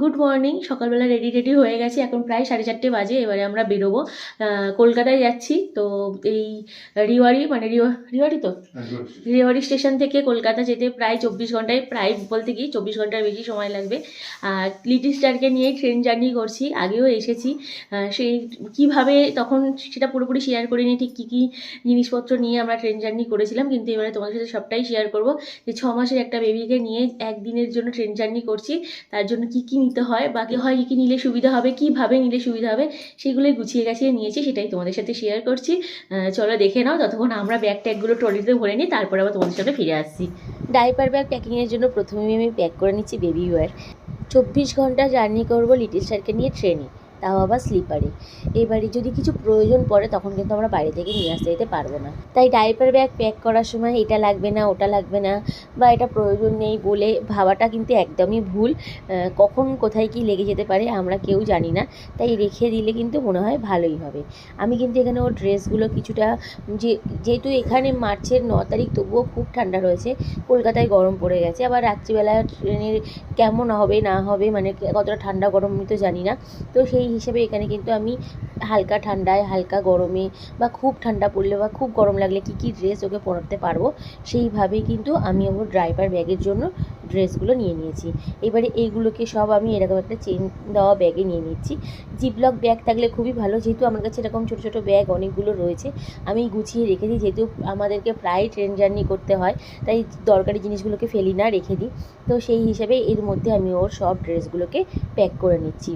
Good morning সকালবেলা ready ready হয়ে গেছে। এখন প্রায় সাড়ে চারটে বাজে এবারে আমরা বেরোবো। কলকাতায় যাচ্ছি। তো এই রিওয়ারি মানে রিও- রিওয়ারি তো? রেওয়ারি স্টেশন থেকে কলকাতা যেতে প্রায় চব্বিশ ঘন্টায় প্রায় বলতে কি চব্বিশ ঘণ্টার বেশি সময় লাগবে। আর লিটিল স্টারকে নিয়ে ট্রেন জার্নি করছি। আগেও এসেছি। সেই কীভাবে তখন সেটা পুরোপুরি শেয়ার করিনি। ঠিক কী কী জিনিসপত্র নিয়ে আমরা ট্রেন জার্নি করেছিলাম। কিন্তু এবারে তোমাদের সাথে সবটাই শেয়ার করব যে ছ মাসের একটা বেবিকে নিয়ে একদিনের জন্য ট্রেন জার্নি করছি। তার জন্য কী কী নিতে হয়, বাকি হয় কী কী নিলে সুবিধা হবে, কীভাবে নিলে সুবিধা হবে, সেগুলোই গুছিয়ে গাছিয়ে নিয়েছি, সেটাই তোমাদের সাথে শেয়ার করছি। চলো দেখে নাও, ততক্ষণ আমরা ব্যাগ ট্যাগগুলো ট্রলিতে ভরে নিই, তারপরে আবার তোমাদের সাথে ফিরে আসছি। ডাইপার ব্যাগ প্যাকিংয়ের জন্য প্রথমে আমি প্যাক করে নিচ্ছি বেবি ওয়ার চব্বিশ ঘণ্টা জার্নি করব লিটিল স্যারকে নিয়ে ট্রেনে তাও আবার স্লিপারে এবারে যদি কিছু প্রয়োজন পড়ে, তখন কিন্তু আমরা বাইরে থেকে নিয়ে আসতে যেতে পারব না। তাই ডাইপার ব্যাগ প্যাক করার সময় এটা লাগবে না, ওটা লাগবে না, বা এটা প্রয়োজন নেই বলে ভাবাটা কিন্তু একদমই ভুল। কখন কোথায় কি লেগে যেতে পারে আমরা কেউ জানি না। তাই রেখে দিলে কিন্তু মনে হয় ভালোই হবে। আমি কিন্তু এখানে ওর ড্রেসগুলো কিছুটা, যে, যেহেতু এখানে মার্চের ন তারিখ, তবুও খুব ঠান্ডা রয়েছে। কলকাতায় গরম পড়ে গেছে। আবার রাত্রিবেলা ট্রেনের কেমন হবে, না হবে মানে কতটা ঠান্ডা গরম আমি তো জানি না। তো সেই হিসেবে এখানে কিন্তু আমি হালকা ঠান্ডায়, হালকা গরমে বা খুব ঠান্ডা পড়লে বা খুব গরম লাগলে কী কী ড্রেস ওকে পরাতে পারব, সেইভাবেই কিন্তু আমি ওর ড্রাইভার ব্যাগের জন্য ড্রেসগুলো নিয়ে নিয়েছি। এবারে এইগুলোকে সব আমি এরকম একটা চেন দেওয়া ব্যাগে নিয়ে নিচ্ছি। জিপলক ব্যাগ থাকলে খুবই ভালো, যেহেতু আমার কাছে এরকম ছোটো ছোটো ব্যাগ অনেকগুলো রয়েছে, আমি গুছিয়ে রেখে দিই, যেহেতু আমাদেরকে প্রায় ট্রেন জার্নি করতে হয়, তাই দরকারি জিনিসগুলোকে ফেলি না, রেখে দিই। তো সেই হিসাবে এর মধ্যে আমি ওর সব ড্রেসগুলোকে প্যাক করে নিচ্ছি।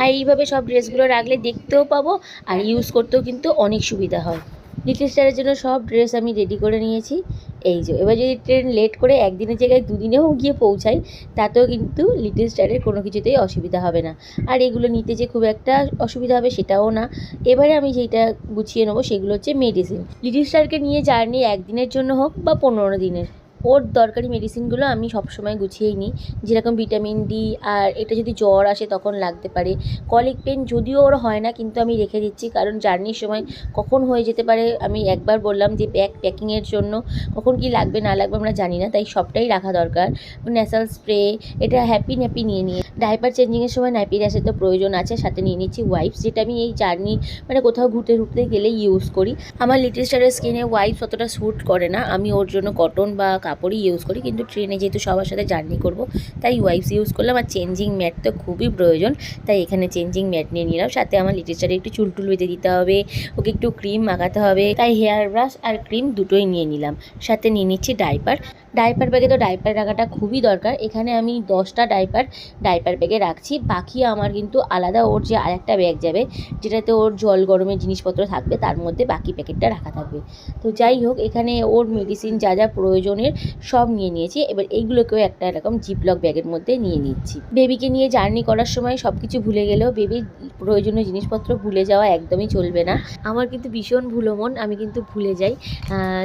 আর এইভাবে সব ড্রেসগুলো রাখলে দেখতেও পাবো আর ইউজ করতেও কিন্তু অনেক সুবিধা হয়। লিটিল স্টারের জন্য সব ড্রেস আমি রেডি করে নিয়েছি। এই যে, এবার যদি ট্রেন লেট করে একদিনের জায়গায় দুদিনেও গিয়ে পৌঁছাই, তাতেও কিন্তু লিটিল স্টারের কোনো কিছুতেই অসুবিধা হবে না। আর এগুলো নিতে যে খুব একটা অসুবিধা হবে সেটাও না। এবারে আমি যেটা গুছিয়ে নেব সেগুলো হচ্ছে মেডিসিন লিটিল স্টারকে নিয়ে জার্নি একদিনের জন্য হোক বা পনেরো দিনের। ওর দরকারি মেডিসিনগুলো আমি সবসময় গুছিয়েই নিই। যেরকম ভিটামিন ডি আর এটা যদি জ্বর আসে তখন লাগতে পারে। কলিক পেন যদিও ওর হয় না কিন্তু আমি রেখে দিচ্ছি। কারণ জার্নির সময় কখন হয়ে যেতে পারে আমি একবার বললাম যে ব্যাগ প্যাকিংয়ের জন্য। কখন কি লাগবে না লাগবে আমরা জানি না। তাই সবটাই রাখা দরকার। ন্যাসাল স্প্রে এটা হ্যাপি ন্যাপি নিয়ে নিয়ে। ডাইপার চেঞ্জিংয়ের সময় নাইপি র্যাসের তো প্রয়োজন আছে। সাথে নিয়ে নিচ্ছি ওয়াইপস যেটা আমি এই জার্নি মানে কোথাও ঘুরতে ঘুরতে গেলে ইউজ করি। আমার লিটিল স্টারের স্কিনে ওয়াইপস অতটা স্যুট করে না। আমি ওর জন্য কটন বা কাপড়ই ইউজ করি, কিন্তু ট্রেনে যেহেতু সবার সাথে জার্নি করব, তাই ওয়াইপস ইউজ করলাম আর চেঞ্জিং ম্যাট তো খুবই প্রয়োজন, তাই এখানে চেঞ্জিং ম্যাট নিয়ে নিলাম, সাথে আমার লিটিল একটু চুল টুল বেঁধে দিতে হবে, ওকে একটু ক্রিম মাখাতে হবে, তাই হেয়ার ব্রাশ আর ক্রিম দুটোই নিয়ে নিলাম, সাথে নিয়ে নিচ্ছি ডাইপার ডাইপার ব্যাগে তো ডাইপার রাখাটা খুবই দরকার। এখানে আমি দশটা ডাইপার ডাইপার ব্যাগে রাখছি। বাকি আমার কিন্তু আলাদা ওর যে আরেকটা ব্যাগ যাবে, যেটাতে ওর জল গরমের জিনিসপত্র থাকবে, তার মধ্যে বাকি প্যাকেটটা রাখা থাকবে। তো যাই হোক, এখানে ওর মেডিসিন যা যা প্রয়োজনের সব নিয়ে নিয়েছি। এবার এইগুলোকেও একটা এরকম জিপলক ব্যাগের মধ্যে নিয়ে নিচ্ছি। বেবিকে নিয়ে জার্নি করার সময় সব কিছু ভুলে গেলেও বেবির প্রয়োজনীয় জিনিসপত্র ভুলে যাওয়া একদমই চলবে না। আমার কিন্তু ভীষণ ভুলো মন, আমি কিন্তু ভুলে যাই।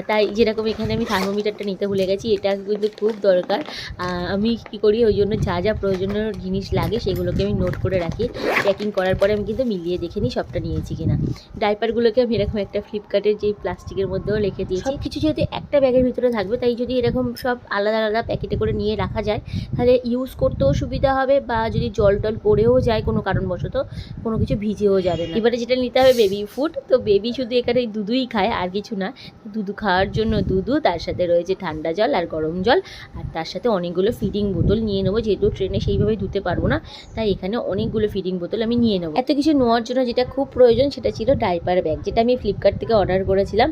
তাই যেরকম এখানে আমি থার্মোমিটারটা নিতে ভুলে গেছি এটা কিন্তু খুব দরকার। আমি কী করি, ওই জন্য যা যা প্রয়োজনীয় জিনিস লাগে সেগুলোকে আমি নোট করে রাখি। প্যাকিং করার পরে আমি কিন্তু মিলিয়ে দেখে নিই সবটা নিয়েছি কিনা। ডাইপারগুলোকে আমি এরকম একটা ফ্লিপকার্টের যে প্লাস্টিকের মধ্যেও রেখে দিয়েছি। কিছু যেহেতু একটা ব্যাগের ভিতরে থাকবে, তাই যদি এরকম সব আলাদা আলাদা প্যাকেটে করে নিয়ে রাখা যায়, তাহলে ইউজ করতেও সুবিধা হবে বা যদি জল টল পড়েও যায় কোনো কারণবশত, কোনো কিছু ভিজেও যাবে না। এবারে যেটা নিতে হবে বেবি ফুড তো বেবি শুধু এখানে দুধুই খায়, আর কিছু না। দুধু খাওয়ার জন্য দুধু তার সাথে রয়েছে ঠান্ডা জল আর গরম জল, আর তার সাথে অনেকগুলো ফিডিং বোতল নিয়ে নেব, যেহেতু ট্রেনে সেইভাবে ধুতে পারব না, তাই এখানে অনেকগুলো ফিডিং বোতল আমি নিয়ে নেব। এত কিছু নেওয়ার জন্য যেটা খুব প্রয়োজন সেটা ছিল ডাইপার ব্যাগ যেটা আমি ফ্লিপকার্ট থেকে অর্ডার করেছিলাম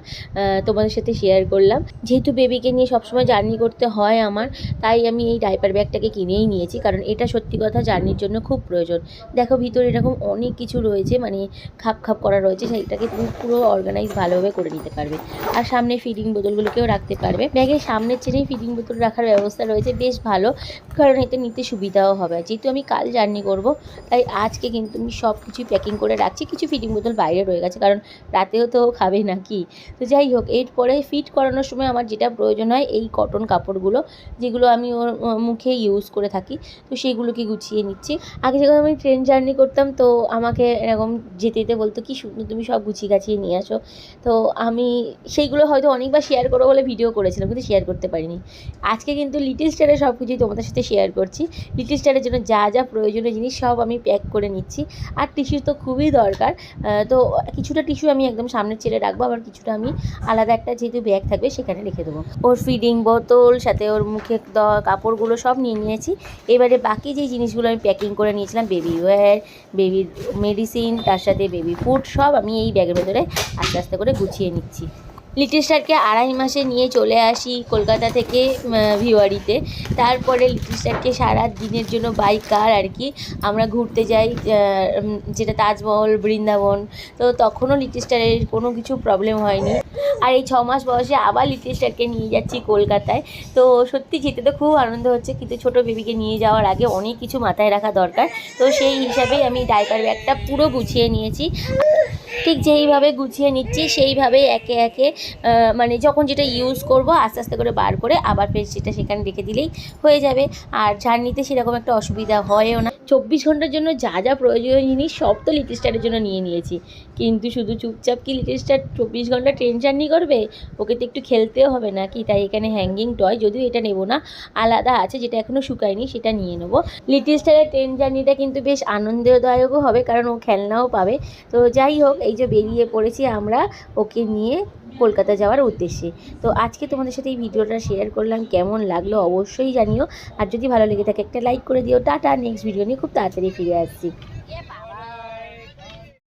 তোমাদের সাথে শেয়ার করলাম। যেহেতু বেবিকে নিয়ে সবসময় জার্নি করতে হয় আমার, তাই আমি এই ডাইপার ব্যাগটাকে কিনেই নিয়েছি, কারণ এটা সত্যি কথা জার্নির জন্য খুব প্রয়োজন। দেখো ভিতরে এরকম অনেক কিছু রয়েছে মানে খাপ খাপ করা রয়েছে, সেইটাকে তুমি পুরো অর্গানাইজ ভালোভাবে করে নিতে পারবে। আর সামনে ফিডিং বোতলগুলোকেও রাখতে পারবে। ব্যাগের সামনের চেনেই ফিডিং বোতল রাখার ব্যবস্থা রয়েছে, বেশ ভালো। কারণ এতে নিতে সুবিধাও হবে। যেহেতু আমি কাল জার্নি করব, তাই আজকে কিন্তু আমি সব কিছুই প্যাকিং করে রাখছি। কিছু ফিডিং বোতল বাইরে রয়ে গেছে, কারণ রাতেও তো খাবে নাকি? তো যাই হোক, এরপরে ফিট করানোর সময় আমার যেটা প্রয়োজন হয়, এই কটন কাপড়গুলো, যেগুলো আমি ওর মুখে ইউজ করে থাকি। তো সেইগুলোকে গুছিয়ে নিচ্ছি। আগে যখন আমি ট্রেন জার্নি করতাম, তো আমাকে এরকম যেতে যেতে বলতো, কি সুন্দর তুমি সব গুছিয়ে গাছিয়ে নিয়ে আসো। তো আমি সেইগুলো হয়তো অনেকবার শেয়ার করব বলে ভিডিও করেছিলাম, কিন্তু শেয়ার করতে পারিনি। হয়নি আজকে কিন্তু লিটিল স্টারে সব কিছুই তোমাদের সাথে শেয়ার করছি। লিটিল স্টারের জন্য যা যা প্রয়োজনীয় জিনিস সব আমি প্যাক করে নিচ্ছি। আর টিস্যু তো খুবই দরকার। তো কিছুটা টিস্যু আমি একদম সামনে চেলে রাখব, আবার কিছুটা আমি আলাদা একটা যেহেতু ব্যাগ থাকবে সেখানে রেখে দেবো। ওর ফিডিং বোতল, সাথে ওর মুখে কাপড়গুলো সব নিয়ে নিয়েছি। এবারে বাকি যে জিনিসগুলো আমি প্যাকিং করে নিয়েছিলাম বেবি ওয়্যার বেবির মেডিসিন তার সাথে বেবি ফুড সব আমি এই ব্যাগের ভেতরে আস্তে আস্তে করে গুছিয়ে নিচ্ছি। লিটিল স্টারকে আড়াই মাসে নিয়ে চলে আসি কলকাতা থেকে ভিওয়ারিতে তারপরে লিটিল স্টারকে সারা দিনের জন্য বাই কার আর কি আমরা ঘুরতে যাই যেটা তাজমহল, বৃন্দাবন। তো তখনও লিটিল স্টারের কোনো কিছু প্রবলেম হয়নি। আর এই ছ মাস বয়সে আবার লিটিল স্টারকে নিয়ে যাচ্ছি কলকাতায়। তো সত্যি যেতে তো খুব আনন্দ হচ্ছে, কিন্তু ছোট বেবিকে নিয়ে যাওয়ার আগে অনেক কিছু মাথায় রাখা দরকার। তো সেই হিসাবেই আমি ডাইপার ব্যাগটা পুরো গুছিয়ে নিয়েছি। ঠিক যেইভাবে গুছিয়ে নিচ্ছি, সেইভাবে একে একে মানে যখন যেটা ইউজ করব, আস্তে আস্তে করে বার করে আবার ফের সেটা সেখানে রেখে দিলেই হয়ে যাবে। আর জার্নিতে সেরকম একটা অসুবিধা হয়ও না। চব্বিশ ঘণ্টার জন্য যা যা প্রয়োজনীয় জিনিস সব তো লিপস্টারের জন্য নিয়ে নিয়েছি। কিন্তু শুধু চুপচাপ কি লিটিলস্টার চব্বিশ ঘণ্টা ট্রেন জার্নি করবে? ওকে তো একটু খেলতেও হবে নাকি? তাই এখানে হ্যাঙ্গিং টয় যদিও এটা নেব না, আলাদা আছে যেটা এখনও শুকায়নি সেটা নিয়ে নেব। লিটিল ট্রেন জার্নিটা কিন্তু বেশ আনন্দদায়কও হবে কারণ ও খেলনাও পাবে। তো যাই হোক, এই যে বেরিয়ে পড়েছি আমরা, ওকে নিয়ে কলকাতা যাওয়ার উদ্দেশ্যে। তো আজকে তোমাদের সাথে এই ভিডিওটা শেয়ার করলাম, কেমন লাগল অবশ্যই জানিও। আর যদি ভালো লেগে থাকে একটা লাইক করে দিও। টাটা নেক্সট ভিডিও নিয়ে খুব তাড়াতাড়ি ফিরে আসছি।